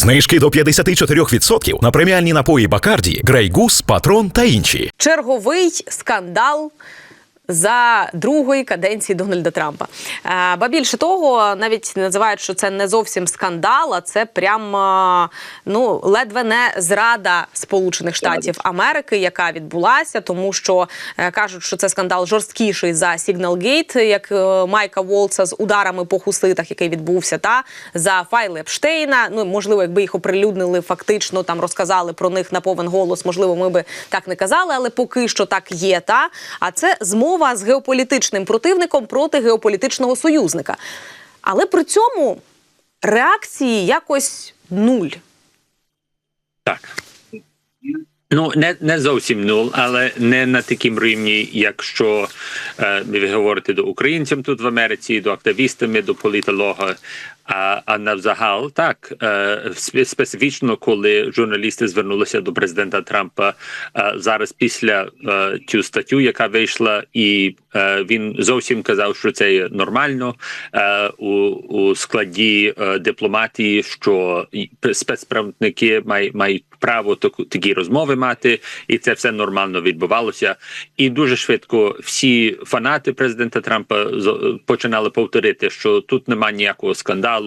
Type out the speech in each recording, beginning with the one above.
Знижки до 54% на преміальні напої Бакарді, Грейгус, Патрон та інші. черговий скандал. За другої каденції Дональда Трампа. Е, Ба більше того, навіть називають, що це не зовсім скандал, а це прямо ну ледве не зрада Сполучених Штатів Америки, яка відбулася, тому що е, кажуть, що це скандал жорсткіший за Сігналгейт, як е, Майка Волца з ударами по хуситах, який відбувся, та за файли Епштейна. Ну можливо, якби їх оприлюднили, фактично там розказали про них на повен голос. Можливо, ми би так не казали, але поки що так є. Та а це змова з геополітичним противником проти геополітичного союзника. Але при цьому реакції якось нуль. Так. Ну, не, не зовсім нуль, але не на такому рівні, якщо е, ви говорите до українців тут в Америці, до активістами, до політолога. А, а навзагал, так, е, специфічно, коли журналісти звернулися до президента Трампа е, зараз після е, цю статтю, яка вийшла, і е, він зовсім казав, що це є нормально е, у, у складі е, дипломатії, що спецправники мають, мають право таку такі розмови мати, і це все нормально відбувалося. І дуже швидко всі фанати президента Трампа починали повторити, що тут немає ніякого скандалу.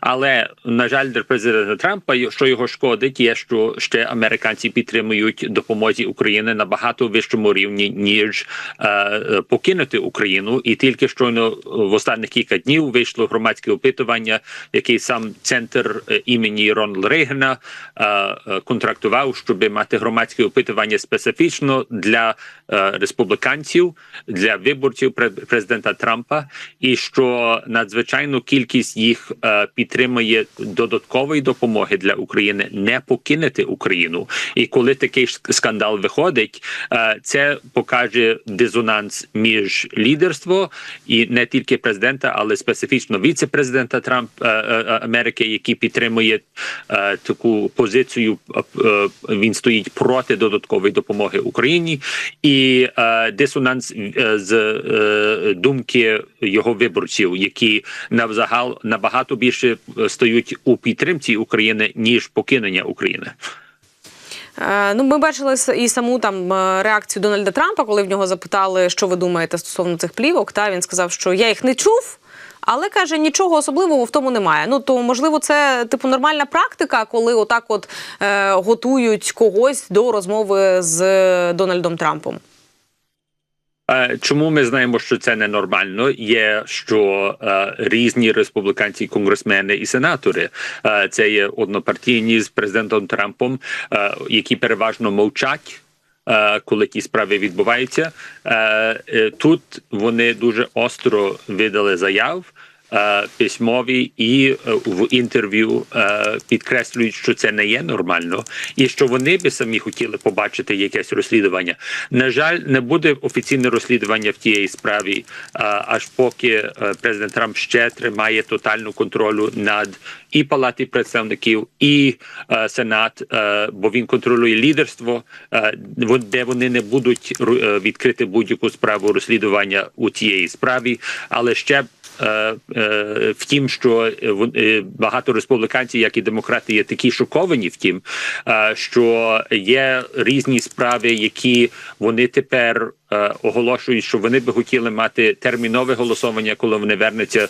Але на жаль, для президента Трампа, що його шкодить, є що ще американці підтримують допомозі України на багато вищому рівні ніж е, е, покинути Україну. І тільки щойно в останніх кілька днів вийшло громадське опитування, який сам центр е, імені Рональда Рейгана е, е, контрактував, щоб мати громадське опитування специфічно для е, республіканців, для виборців пре- президента Трампа, і що надзвичайну кількість їх е, підтримує додаткової допомоги для України не покинути Україну. І коли такий скандал виходить, е, це покаже дизонанс між лідерство і не тільки президента, але специфічно віце-президента Трамп е, Америки, який підтримує таку позицію. Він стоїть проти додаткової допомоги Україні, і дисонанс з думки його виборців, які навзагал набагато більше е, стають у підтримці України ніж покинення України. Е, Ну, ми бачили і саму там е, реакцію Дональда Трампа, коли в нього запитали, що ви думаєте стосовно цих плівок. Та він сказав, що я їх не чув. Але каже, нічого особливого в тому немає. Ну то можливо, це типу нормальна практика, коли отак от е, готують когось до розмови з Дональдом Трампом. Е, Чому ми знаємо, що це ненормально? Є що е, різні республіканці, конгресмени і сенатори е, це є однопартійні з президентом Трампом, е, які переважно мовчать. е, Коли ті справи відбуваються, Е, тут вони дуже остро видали заяв письмові і е, в інтерв'ю е, підкреслюють, що це не є нормально, і що вони би самі хотіли побачити якесь розслідування. На жаль, не буде офіційне розслідування в тієї справі, е, аж поки е, президент Трамп ще тримає тотальну контролю над і палати представників, і е, сенат, е, бо він контролює лідерство, е, де вони не будуть е, відкрити будь-яку справу розслідування у тієї справі, але ще Е, е, Втім, що е, е, багато республіканців, як і демократи, є такі шоковані. Втім, е, що є різні справи, які вони тепер е, оголошують, що вони би хотіли мати термінове голосування, коли вони вернуться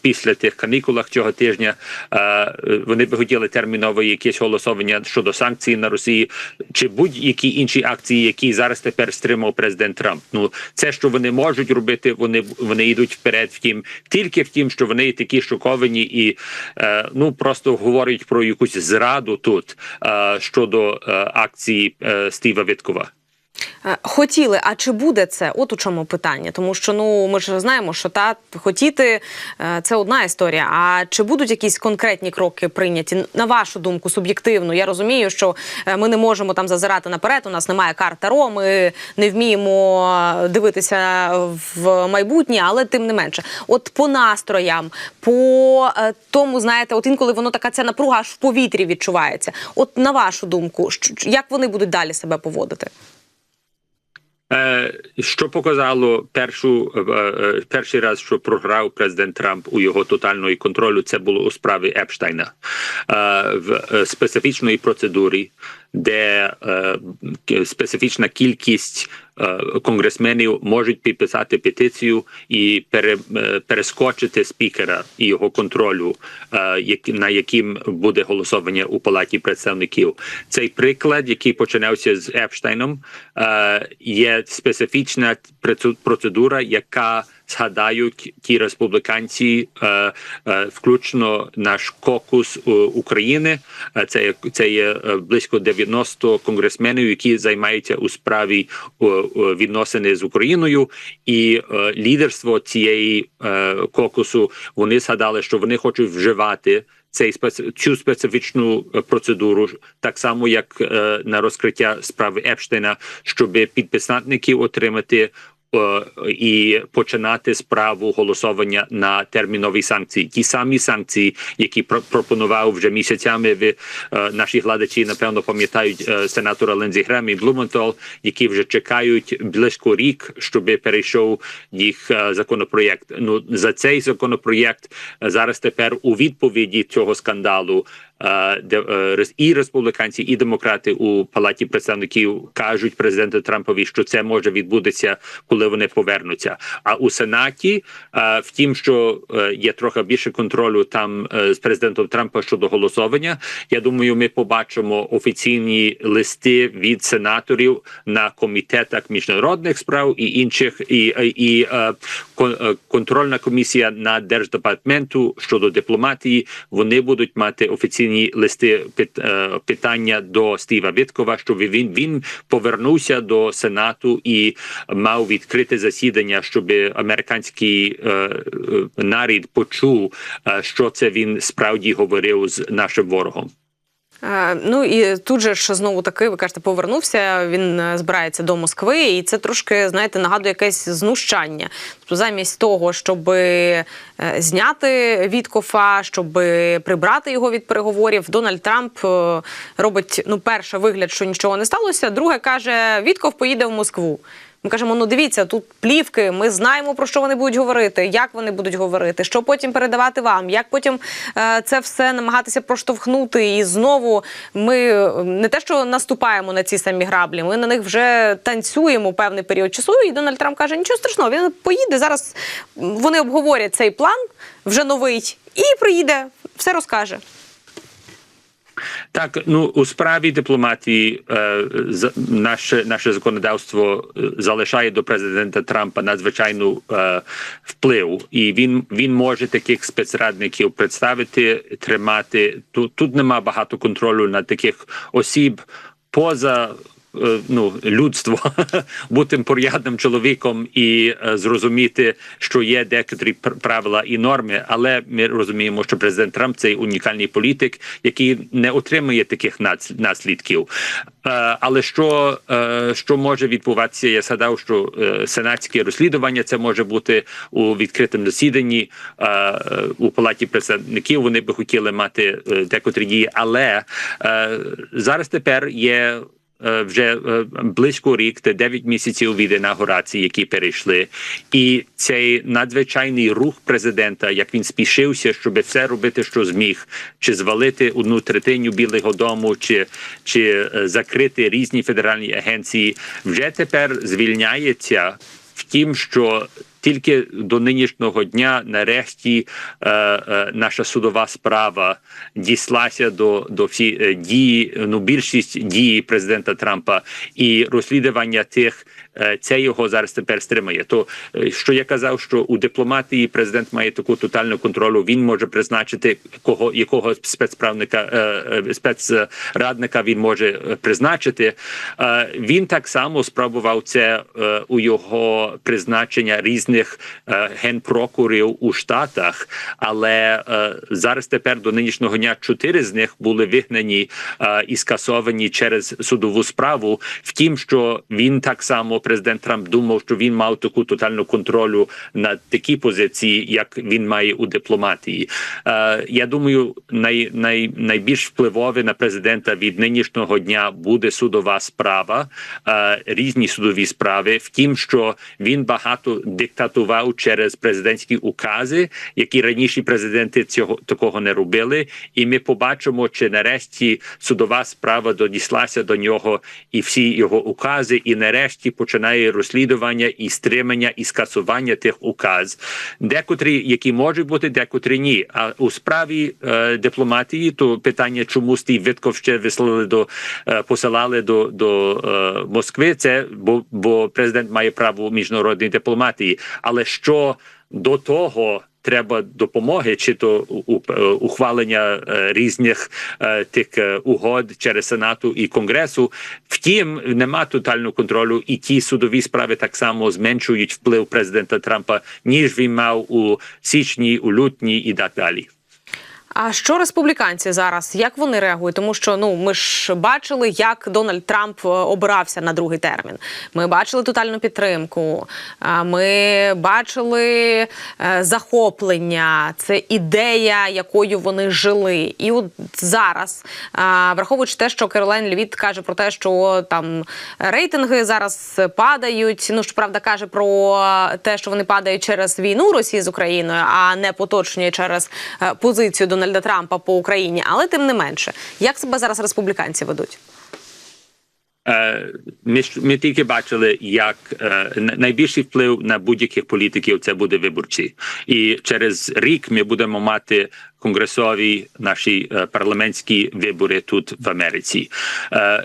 після тих канікулах цього тижня. Е, е, Вони би хотіли термінове якесь голосування щодо санкцій на Росії чи будь-які інші акції, які зараз тепер стримав президент Трамп. Ну це що вони можуть робити, вони вони йдуть вперед. Втім, тільки втім, що вони такі шоковані і е, ну просто говорять про якусь зраду тут е, щодо е, акції е, Стіва Віткова. Е, Хотіли, а чи буде це? От у чому питання. Тому що ну ми ж знаємо, що та хотіти е, це одна історія. А чи будуть якісь конкретні кроки прийняті на вашу думку, суб'єктивно? Я розумію, що е, ми не можемо там зазирати наперед. У нас немає карт Таро, ми не вміємо дивитися в майбутнє, але тим не менше, от по настроям, по тому, знаєте, от інколи воно така ця напруга аж в повітрі відчувається. От на вашу думку, як вони будуть далі себе поводити? Е, Що показало першу е, е, перший раз, що програв президент Трамп у його тотальної контролю, це було у справі Епштайна. В специфічної процедурі, де е, специфічна кількість е, конгресменів можуть підписати петицію і пере, е, перескочити спікера і його контролю, е, на яким буде голосування у палаті представників. Цей приклад, який починався з Епштайном, е, є специфічна процедура, яка згадають ті республіканці, е, е, включно наш кокус е, України. Це є це є близько 90 конгресменів, які займаються у справі відносини з Україною, і лідерство цієї кокусу вони згадали, що вони хочуть вживати. Цей цю специфічну процедуру, так само як е, на розкриття справи Епштейна, щоб підписантників отримати і починати справу голосування на термінові санкції. Ті самі санкції, які про- пропонував вже місяцями. Ви е, наші гладачі напевно пам'ятають е, сенатора Лензі Грем і Блументол, які вже чекають близько рік, щоб перейшов їх е, законопроєкт. Ну за цей законопроєкт е, зараз тепер у відповіді цього скандалу. Е, і республіканці, і демократи у палаті представників кажуть президенту Трампові, що це може відбутися, коли вони повернуться. А у сенаті, втім, що е, є трохи більше контролю там е, з президентом Трампа щодо голосування. Я думаю, ми побачимо офіційні листи від сенаторів на комітетах міжнародних справ і інших, і, і, і кон- контрольна комісія на держдепартаменту щодо дипломатії. Вони будуть мати офіційні листи пит- е, питання до Стіва Віткова, щоб він він повернувся до сенату і мав відкрите засідання, щоб американський е, е, нарід почув, що це він справді говорив з нашим ворогом. Ну і тут же ж знову таки, ви кажете, повернувся. Він е, збирається до Москви, і це трошки, знаєте, нагадує якесь знущання. Тобто, замість того, щоб е, зняти Віткофа, щоб прибрати його від переговорів, Дональд Трамп е, робить ну, перше вигляд, що нічого не сталося. Друге каже, Вітков поїде в Москву. Ми кажемо: ну дивіться, тут плівки. Ми знаємо про що вони будуть говорити, як вони будуть говорити, що потім передавати вам, як потім е, це все намагатися проштовхнути. І знову ми е, не те, що наступаємо на ці самі граблі, ми на них вже танцюємо певний період часу. І Дональд Трамп каже: нічого страшного, він поїде зараз. Вони обговорять цей план вже новий, і приїде, все розкаже. Так, ну у справі дипломатії е, наше наше законодавство е, залишає до президента Трампа надзвичайну е, вплив, і він він може таких спецрадників представити, тримати. Тут тут нема багато контролю над таких осіб поза. Е, Ну, людство бути порядним чоловіком і е, зрозуміти, що є декотрі пр- правила і норми, але ми розуміємо, що президент Трамп цей унікальний політик, який не отримує таких наслідків. Е, але що, що може відбуватися? Я згадав, що сенатське розслідування це може бути у відкритому засіданні у палаті представників. Вони би хотіли мати декотрі дії, але зараз тепер є. Е, Вже е, близько рік, це 9 місяців від інаугурації, які перейшли, і цей надзвичайний рух президента, як він спішився, щоб все робити, що зміг, чи звалити одну третину Білого Дому, чи, чи е, закрити різні федеральні агенції, вже тепер звільняється в тім, що тільки до нинішнього дня, нарешті, е, е, наша судова справа дійслася до, до всі е, дії, ну більшість дії президента Трампа і розслідування тих. Е, Це його зараз тепер стримає. То е, що я казав, що у дипломатії президент має таку тотальну контролю. Він може призначити кого якого спецправника е, спецрадника він може призначити. Він так само спробував це у його призначення різних генпрокурів у Штатах, але зараз тепер до нинішнього дня чотири з них були вигнані і скасовані через судову справу. Втім, що він так само президент Трамп думав, що він мав таку тотальну контролю над такі позиції, як він має у дипломатії. Е, я думаю, най, най, найбільш впливове на президента від нинішнього дня буде судова справа, е, різні судові справи. Втім, що він багато диктатував через президентські укази, які раніше президенти цього такого не робили. І ми побачимо, чи нарешті судова справа додіслася до нього і всі його укази, і нарешті починає розслідування і стримання і скасування тих указ. Декотрі, які можуть бути, декотрі ні. А у справі е, дипломатії, то питання, чому стій Витков ще вислали до е, посилали до, до е, Москви, це бо, бо президент має право міжнародної дипломатії. Але що до того треба допомоги, чи то ухвалення е, різних е, тих е, угод через Сенату і Конгресу. Втім, нема тотального контролю, і ті судові справи так само зменшують вплив президента Трампа, ніж він мав у січні, у лютні і так далі. А що республіканці зараз? Як вони реагують? Тому що ну ми ж бачили, як Дональд Трамп е, обирався на другий термін. Ми бачили тотальну підтримку. Ми бачили е, захоплення. Це ідея, якою вони жили. І от зараз, враховуючи те, що Керолайн Левіт каже про те, що там рейтинги зараз падають. Ну щоправда, каже про те, що вони падають через війну Росії з Україною, а не поточні через е, позицію Дональда Трампа по Україні. Але тим не менше, як себе зараз республіканці ведуть? Е, Ми, ми тільки бачили, як е, на- найбільший вплив на будь-яких політиків це буде виборці, і через рік ми будемо мати конгресові наші е, парламентські вибори тут в Америці.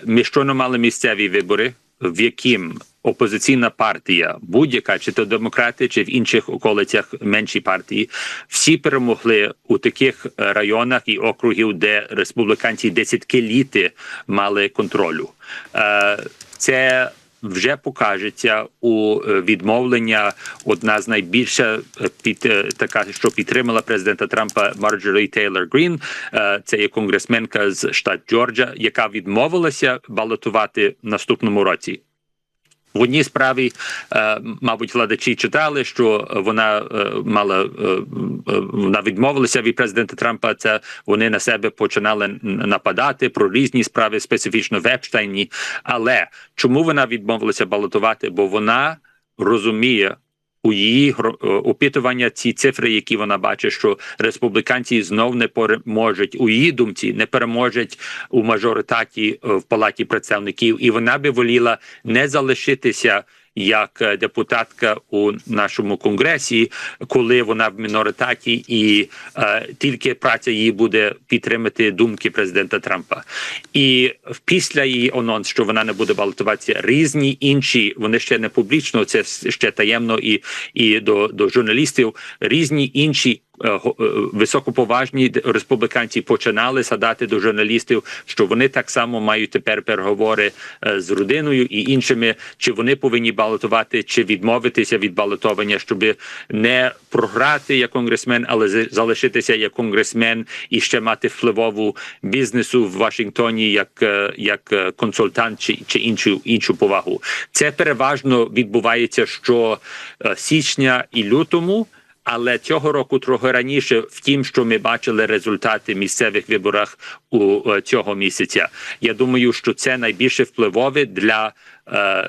Ми щойно мали місцеві вибори, в яким опозиційна партія, будь-яка, чи то демократи, чи в інших околицях менші партії, всі перемогли у таких е, районах і округів, де республіканці десятиліти мали контролю. Е, Це вже покажеться у е, відмовлення. Одна з найбільше е, під така, що підтримала президента Трампа Марджорі Тейлор Грін. Це є конгресменка з штат Джорджа, яка відмовилася балотувати в наступному році. В одній справі, е, мабуть, владачі читали, що вона е, мала е, вона відмовилася від президента Трампа. Це вони на себе починали нападати про різні справи, специфічно в Епштайні. Але чому вона відмовилася балотувати? Бо вона розуміє. У її е, опитування ці цифри, які вона бачить, що республіканці знов не переможуть. У її думці, не переможуть у мажоритаті е, в палаті представників, і вона би воліла не залишитися як е, депутатка у нашому конгресі, коли вона в міноритаті, і е, тільки праця її буде підтримати думки президента Трампа. І після її анонс, що вона не буде балотуватися, різні інші, вони ще не публічно, це ще таємно і, і до, до журналістів, різні інші. Е, е, Високоповажні республіканці починали садати до журналістів, що вони так само мають тепер переговори е, з родиною і іншими, чи вони повинні балотувати, чи відмовитися від балотування, щоб не програти як конгресмен, але залишитися як конгресмен і ще мати впливову бізнесу в Вашингтоні як, як консультант чи, чи іншу іншу повагу. Це переважно відбувається що січня і лютому. Але цього року трохи раніше, втім, що ми бачили результати місцевих виборах у е, цього місяця. Я думаю, що це найбільше впливове для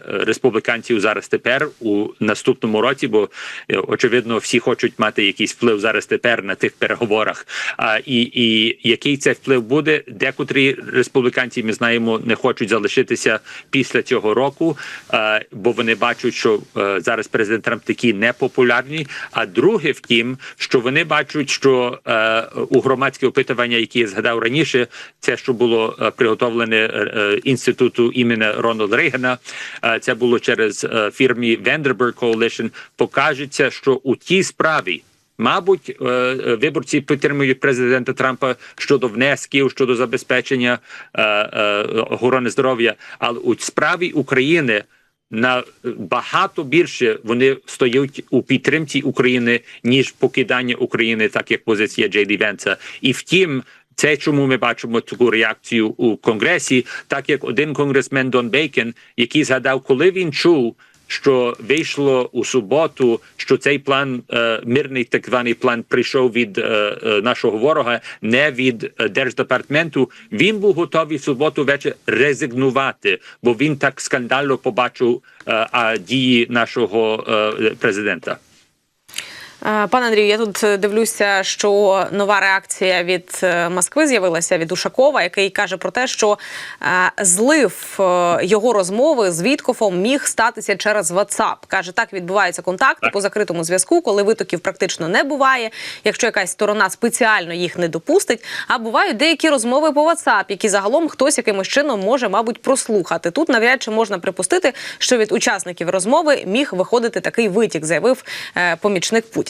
республіканців зараз тепер у наступному році, бо е, очевидно всі хочуть мати якийсь вплив зараз тепер на тих переговорах. А і, і який це вплив буде? Декотрі республіканці ми знаємо не хочуть залишитися після цього року, е, бо вони бачать, що е, зараз президент Трамп такий непопулярний. А друге, втім, що вони бачать, що е, у громадське опитування, які я згадав раніше, це що було е, приготовлене е, е, інституту імені Рональда Рейгана. Е, Це було через е, фірмі Vanderbilt Coalition, Покажеться, що у тій справі. Мабуть, е, виборці підтримують президента Трампа щодо внесків, щодо забезпечення охорони здоров'я. Але у справі України на багато більше вони стоять у підтримці України ніж покидання України, так як позиція Джей Ді Венса. І втім. Це чому ми бачимо таку реакцію у конгресі, так як один конгресмен Дон Бейкен, який згадав, коли він чув, що вийшло у суботу, що цей план, е, мирний так званий план, прийшов від е, е, нашого ворога, не від держдепартаменту. Він був готовий в суботу вечір резигнувати, бо він так скандально побачив дії нашого президента. Е, Пане Андрію, я тут е, дивлюся, що нова реакція від е, Москви з'явилася від Ушакова, який каже про те, що злив його розмови з Віткофом міг статися через WhatsApp. Каже, так відбуваються контакти по закритому зв'язку, коли витоків практично не буває, якщо якась сторона спеціально їх не допустить. А бувають деякі розмови по WhatsApp, які загалом хтось якимось чином може, мабуть, прослухати. Тут навряд чи можна припустити, що від учасників розмови міг виходити такий витік, заявив помічник Путіна.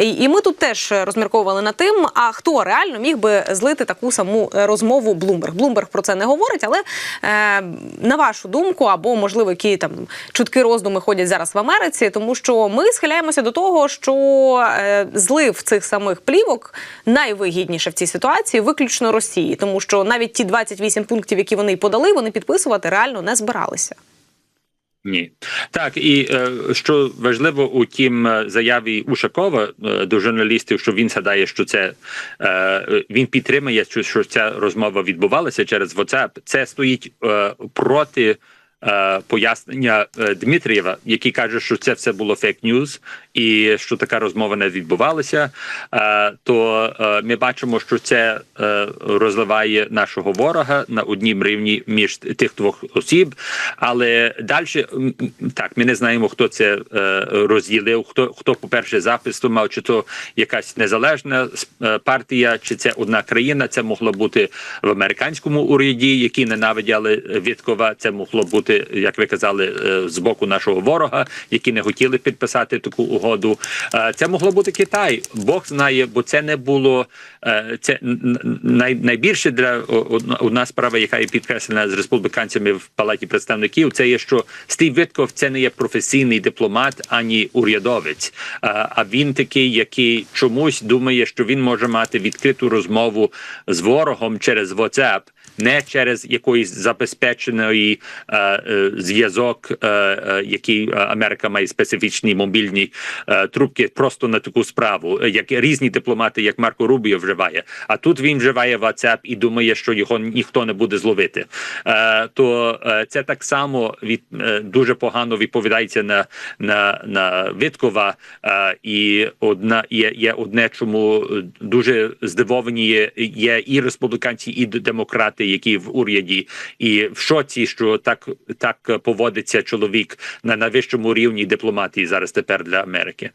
І- І ми тут теж розмірковували над тим, а хто реально міг би злити таку саму е, розмову Блумберг. Блумберг про це не говорить, але е, на вашу думку, або можливо, які там чутки роздуми ходять зараз в Америці, тому що ми схиляємося до того, що е, злив цих самих плівок найвигідніше в цій ситуації виключно Росії, тому що навіть ті 28 пунктів, які вони подали, вони підписувати реально не збиралися. Ні, так і е, що важливо у тім е, заяві Ушакова е, до журналістів, що він згадає, що це він підтримує, що, ця розмова відбувалася через WhatsApp. Це стоїть проти. Е, Пояснення е, Дмитрієва, який каже, що це все було фейк ньюз і що така розмова не відбувалася, е, то ми бачимо, що це розливає нашого ворога на однім рівні між тих двох осіб. Але далі так, ми не знаємо, хто це розділив, хто хто, по-перше, запис то мав, чи то якась незалежна партія, чи це одна країна. Це могло бути в американському уряді, які ненавиділи Віткова. Це могло бути, як ви казали, е, з боку нашого ворога, які не хотіли підписати таку угоду. Е, Це могло бути Китай. Бог знає, бо це не було е, це най, найбільше для одна- одна справа, яка є підкреслена з республіканцями в палаті представників. Це є, що Стів Вітков це не є професійний дипломат ані урядовець. А він такий, який чомусь думає, що він може мати відкриту розмову з ворогом через WhatsApp, не через якоїсь забезпеченої е, е, зв'язок, е, е, який е, Америка має специфічні мобільні е, трубки, просто на таку справу, е, як різні дипломати, як Марко Рубіо вживає. А тут він вживає WhatsApp і думає, що його ніхто не буде зловити. Е, то е, це так само від е, дуже погано відповідається на, на, на Виткова. Е, і одна є, є одне, чому е, дуже здивовані є, є і республіканці, і демократи, які в уряді, і в шоці, що так, так поводиться чоловік на найвищому рівні дипломатії зараз тепер для Америки.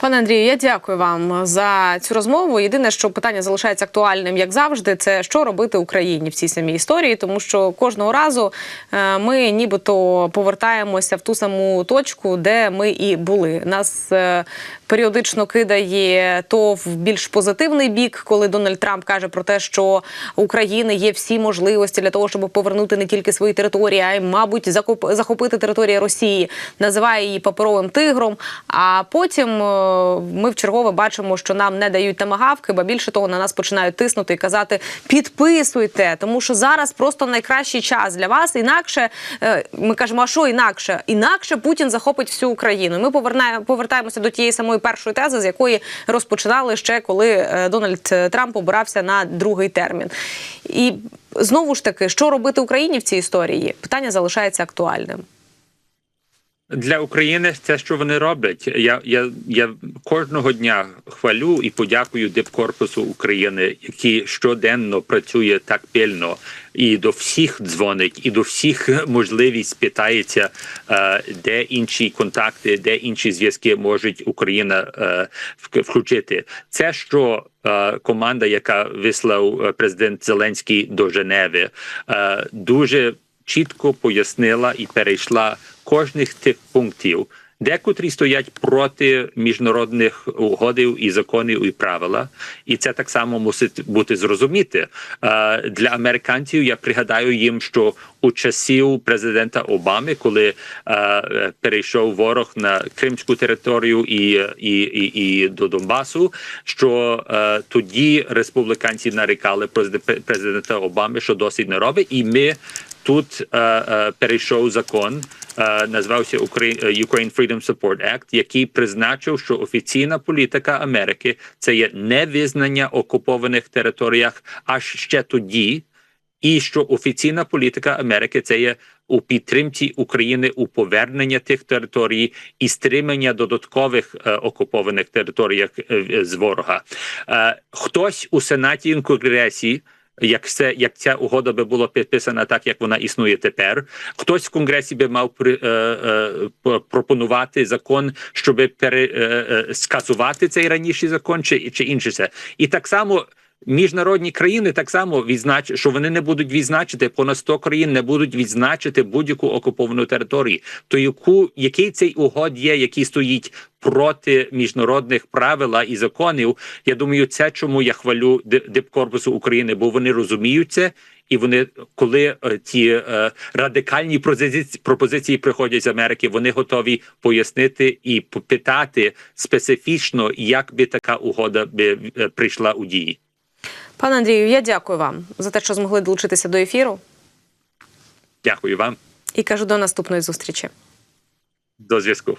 Пане Андрію, я дякую вам за цю розмову. Єдине, що питання залишається актуальним, як завжди, це що робити Україні в цій самій історії, тому що кожного разу е, ми нібито повертаємося в ту саму точку, де ми і були. Нас е, періодично кидає то в більш позитивний бік, коли Дональд Трамп каже про те, що України є всі можливості для того, щоб повернути не тільки свої території, а й, мабуть, захопити території Росії, називає її паперовим тигром. А потім е, ми вчергове бачимо, що нам не дають тамагавки, ба більше того, на нас починають тиснути і казати: підписуйте, тому що зараз просто найкращий час для вас. Інакше е, ми кажемо, а що інакше? Інакше Путін захопить всю Україну. Ми повертаємося до тієї самої першої тези, з якої розпочинали ще коли е, Дональд Трамп обирався на другий термін. І знову ж таки, що робити Україні в цій історії? Питання залишається актуальним. Для України це що вони роблять. Я я, я кожного дня хвалю і подякую Дипкорпусу України, який щоденно працює так пильно і до всіх дзвонить, і до всіх можливість питається, е, де інші контакти, де інші зв'язки можуть Україна е, включити. Це що е, команда, яка вислав президент Зеленський до Женеви, дуже чітко пояснила і перейшла кожних тих пунктів, декотрі стоять проти міжнародних угодів і законів і правила, і це так само мусить бути зрозуміти. Е, для американців. Я пригадаю їм, що у часів президента Обами, коли е, перейшов ворог на кримську територію і, і, і, і до Донбасу, що е, тоді республіканці нарікали президента Обами, що досить не робить, і ми тут е, е, перейшов закон, е, назвався е, Ukraine Freedom Support Act, який призначив, що офіційна політика Америки це є невизнання окупованих територіях аж ще тоді, і що офіційна політика Америки це є у підтримці України у повернення тих територій і стримання додаткових е, окупованих територіях е, з ворога. Е, хтось у сенаті і. Як це як ця угода би була підписана так, як вона існує тепер, хтось в конгресі би мав при, е, е, пропонувати закон, щоб пере, е, е, скасувати цей раніший закон, чи, чи інше це. І так само міжнародні країни так само відзначать, що вони не будуть відзначити понад 100 країн не будуть відзначити будь-яку окуповану територію. То яку який цей угод є, який стоїть проти міжнародних правил і законів? Я думаю, це чому я хвалю Ди- Дипкорпусу України, бо вони розуміють це. І вони, коли е, ті е, радикальні пропозиції приходять з Америки, вони готові пояснити і попитати специфічно, як би така угода би е, прийшла у дії. Пане Андрію, я дякую вам за те, що змогли долучитися до ефіру. Дякую вам. І кажу до наступної зустрічі. До зв'язку.